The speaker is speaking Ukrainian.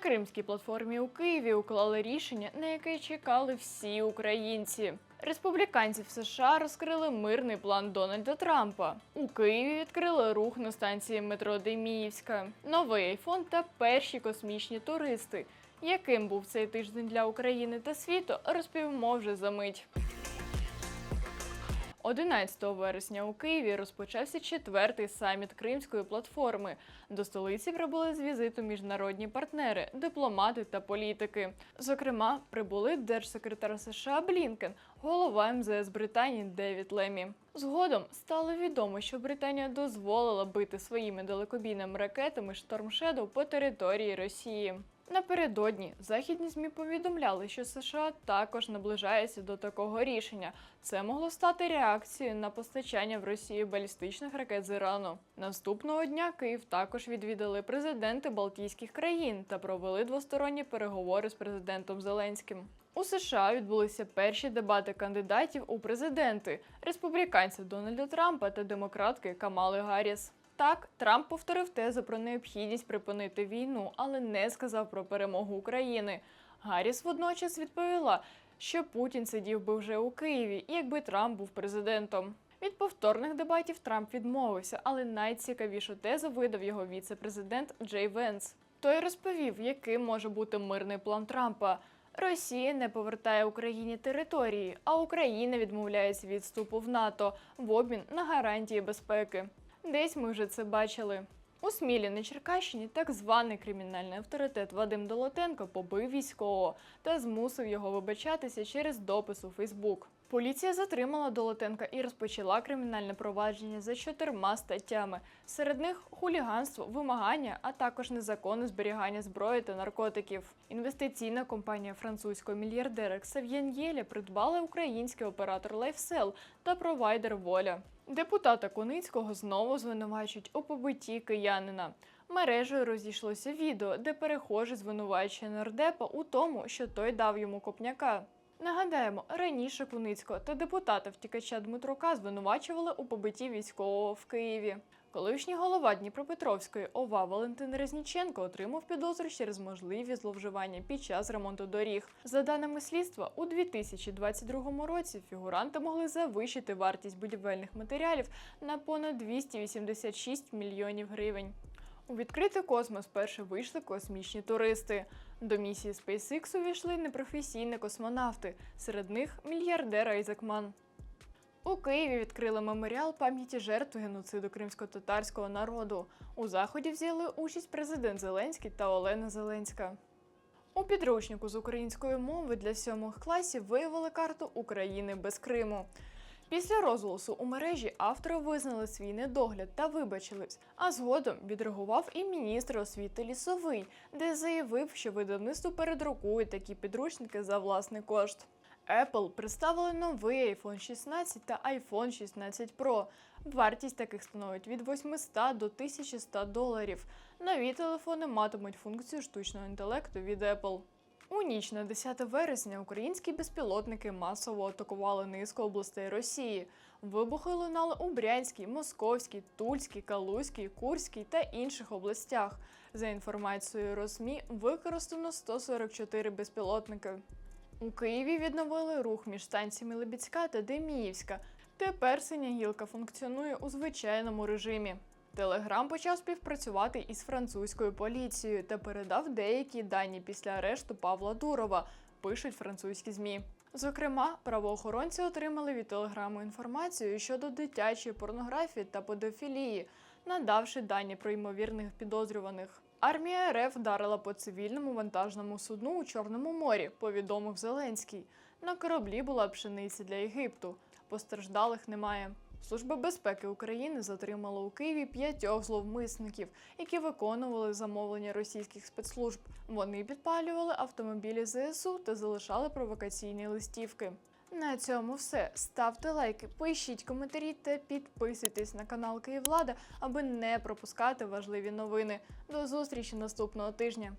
кримській платформі у Києві уклали рішення, на яке чекали всі українці. Республіканці в США розкрили мирний план Дональда Трампа. У Києві відкрили рух на станції метро Деміївська, новий айфон та перші космічні туристи. Яким був цей тиждень для України та світу, розповімо вже за мить. 11 вересня у Києві розпочався четвертий саміт Кримської платформи. До столиці прибули з візиту міжнародні партнери, дипломати та політики. Зокрема, прибули держсекретар США Блінкен, голова МЗС Британії Девід Лемі. Згодом стало відомо, що Британія дозволила бити своїми далекобійними ракетами Storm Shadow по території Росії. Напередодні західні змі повідомляли, що США також наближається до такого рішення. Це могло стати реакцією на постачання в Росію балістичних ракет з Ірану. Наступного дня Київ також відвідали президенти Балтійських країн та провели двосторонні переговори з президентом Зеленським. У США відбулися перші дебати кандидатів у президенти республіканців Дональда Трампа та демократки Камали Гарріс. Так, Трамп повторив тезу про необхідність припинити війну, але не сказав про перемогу України. Гарріс водночас відповіла, що Путін сидів би вже у Києві, якби Трамп був президентом. Від повторних дебатів Трамп відмовився, але найцікавішу тезу видав його віце-президент Джей Венс. Той розповів, яким може бути мирний план Трампа. Росія не повертає Україні території, а Україна відмовляється від вступу в НАТО в обмін на гарантії безпеки. Десь ми вже це бачили. У Смілі на Черкащині так званий кримінальний авторитет Вадим Долотенко побив військового та змусив його вибачатися через допис у Фейсбук. Поліція затримала Долотенка і розпочала кримінальне провадження за чотирма статтями. Серед них хуліганство, вимагання, а також незаконне зберігання зброї та наркотиків. Інвестиційна компанія французького мільярдера Ксав'єн Єля придбала український оператор LifeSell та провайдер Воля. Депутата Куницького знову звинувачують у побитті киянина. Мережею розійшлося відео, де перехожий звинувачує нардепа у тому, що той дав йому копняка. Нагадаємо, раніше Куницького та депутата втікача Дмитрука звинувачували у побитті військового в Києві. Колишній голова Дніпропетровської ОВА Валентин Резніченко отримав підозру через можливі зловживання під час ремонту доріг. За даними слідства, у 2022 році фігуранти могли завищити вартість будівельних матеріалів на понад 286 мільйонів гривень. У відкритий космос перше вийшли космічні туристи. До місії SpaceX увійшли непрофесійні космонавти, серед них мільярдер Айзек Ман. У Києві відкрили меморіал пам'яті жертв геноциду кримсько-татарського народу. У заході взяли участь президент Зеленський та Олена Зеленська. У підручнику з української мови для сьомих класів виявили карту України без Криму. Після розголосу у мережі автори визнали свій недогляд та вибачились. А згодом відреагував і міністр освіти лісовий, де заявив, що видавництво передрукує такі підручники за власний кошт. Apple представили новий iPhone 16 та iPhone 16 Pro. Вартість таких становить від 800 до 1100 доларів. Нові телефони матимуть функцію штучного інтелекту від Apple. У ніч на 10 вересня українські безпілотники масово атакували низку областей Росії. Вибухи лунали у Брянській, Московській, Тульській, Калузькій, Курській та інших областях. За інформацією Росмі, використано 144 безпілотники. У Києві відновили рух між станціями Лебідська та Деміївська. Тепер синя гілка функціонує у звичайному режимі. Телеграм почав співпрацювати із французькою поліцією та передав деякі дані після арешту Павла Дурова, пишуть французькі змі. Зокрема, правоохоронці отримали від телеграму інформацію щодо дитячої порнографії та педофілії, надавши дані про ймовірних підозрюваних. Армія РФ вдарила по цивільному вантажному судну у Чорному морі, повідомив Зеленський. На кораблі була пшениця для Єгипту. Постраждалих немає. Служба безпеки України затримала у Києві п'ятьох зловмисників, які виконували замовлення російських спецслужб. Вони підпалювали автомобілі ЗСУ та залишали провокаційні листівки. На цьому все. Ставте лайки, пишіть коментарі та підписуйтесь на канал Київлада, аби не пропускати важливі новини. До зустрічі наступного тижня.